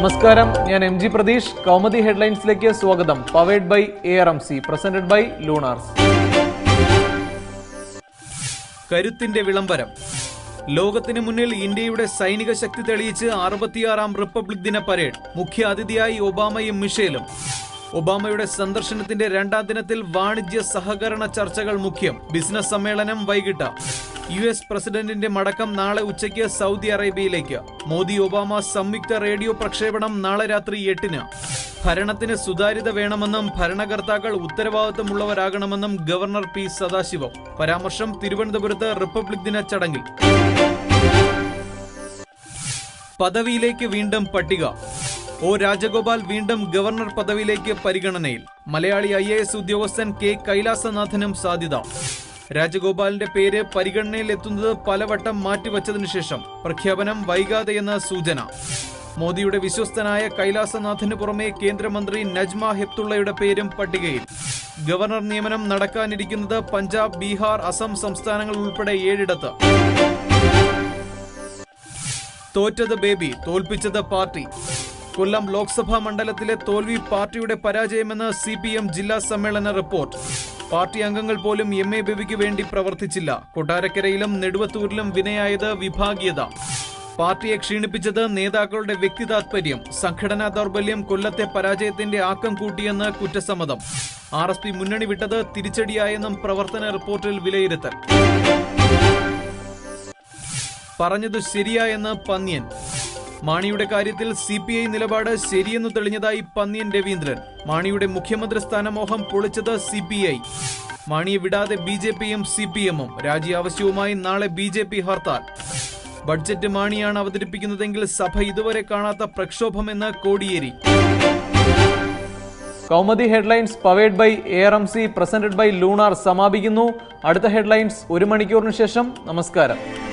നമസ്കാരം. ഞാൻ M G Pratheesh. Kaumudi ഹെഡ്ലൈൻസിലേക്ക് സ്വാഗതം. Powered by A R M C presented by Lunars. കരുത്തിന്റെ വിളംബരം. ലോകത്തിന് മുന്നിൽ ഇന്ത്യയുടെ സൈനിക ശക്തി തെളിയിച്ച് അറുപത്തിയാറാം റിപ്പബ്ലിക് ദിന പരേഡ്. മുഖ്യ അതിഥിയായി ഒബാമയും മിഷേലും. ഒബാമയുടെ സന്ദർശനത്തിന്റെ രണ്ടാം ദിനത്തിൽ വാണിജ്യ സഹകരണ ചർച്ചകൾ മുഖ്യം. ബിസിനസ് സമ്മേളനം വൈകിട്ട്. യു എസ് പ്രസിഡന്റിന്റെ മടക്കം നാളെ ഉച്ചയ്ക്ക് സൗദി അറേബ്യയിലേക്ക്. മോദി ഒബാമ സംയുക്ത റേഡിയോ പ്രക്ഷേപണം നാളെ രാത്രി എട്ടിന്. ഭരണത്തിന് സുതാര്യത വേണമെന്നും ഭരണകർത്താക്കൾ ഉത്തരവാദിത്തമുള്ളവരാകണമെന്നും ഗവർണർ പി സദാശിവം. പരാമർശം തിരുവനന്തപുരത്ത് റിപ്പബ്ലിക് ദിന ചടങ്ങിൽ. പദവിയിലേക്ക് വീണ്ടും പട്ടിക. ഒ രാജഗോപാൽ വീണ്ടും ഗവർണർ പദവിയിലേക്ക് പരിഗണനയിൽ. മലയാളി ഐ ഉദ്യോഗസ്ഥൻ കെ കൈലാസനാഥനും സാധ്യത. രാജഗോപാലിന്റെ പേര് പരിഗണനയിൽ എത്തുന്നത് പലവട്ടം മാറ്റിവച്ചതിനു ശേഷം. പ്രഖ്യാപനം വൈകാതെയെന്ന് സൂചന. മോദിയുടെ വിശ്വസ്തനായ കൈലാസനാഥിന് പുറമെ കേന്ദ്രമന്ത്രി നജ്മ ഹെപ്തുള്ളയുടെ പേരും പട്ടികയിൽ. ഗവർണർ നിയമനം നടക്കാനിരിക്കുന്നത് പഞ്ചാബ് ബീഹാർ അസം സംസ്ഥാനങ്ങൾ ഉൾപ്പെടെ ഏഴിടത്ത്. തോറ്റത് ബേബി തോൽപ്പിച്ചത് പാർട്ടി. കൊല്ലം ലോക്സഭാ മണ്ഡലത്തിലെ തോൽവി പാർട്ടിയുടെ പരാജയമെന്ന് സി ജില്ലാ സമ്മേളന റിപ്പോർട്ട്. പാർട്ടി അംഗങ്ങൾ പോലും എം എ ബേബിക്ക് വേണ്ടി പ്രവർത്തിച്ചില്ല. കൊട്ടാരക്കരയിലും നെടുവത്തൂരിലും വിനയായത് വിഭാഗീയത. പാർട്ടിയെ ക്ഷീണിപ്പിച്ചത് നേതാക്കളുടെ വ്യക്തി താത്പര്യം സംഘടനാ ദൗർബല്യം കൊല്ലത്തെ പരാജയത്തിന്റെ ആക്കം കൂട്ടിയെന്ന് കുറ്റസമ്മതം. ആർ എസ് പി മുന്നണി വിട്ടത് തിരിച്ചടിയായെന്നും പ്രവർത്തന റിപ്പോർട്ടിൽ വിലയിരുത്തൽ. പറഞ്ഞത് ശരിയായെന്ന് പന്ന്യൻ. മാണിയുടെ കാര്യത്തിൽ സി പി ഐ നിലപാട് ശരിയെന്നു തെളിഞ്ഞതായി പന്നിയൻ രവീന്ദ്രൻ. മാണിയുടെ മുഖ്യമന്ത്രി സ്ഥാനമോഹം പൊളിച്ചത് സി പി ഐ. മാണിയെ വിടാതെ ബി ജെ പിയും സി പി എമ്മും. രാജി ആവശ്യവുമായി നാളെ B J P hartal. Budget മാണിയാണ് അവതരിപ്പിക്കുന്നതെങ്കിൽ സഭ ഇതുവരെ കാണാത്ത പ്രക്ഷോഭമെന്ന് Kodiyeri. Kaumudi headlines powered by A R M C presented by Lunar സമാപിക്കുന്നു. അടുത്ത ഹെഡ്ലൈൻസ് ഒരു മണിക്കൂറിന് ശേഷം. നമസ്കാരം.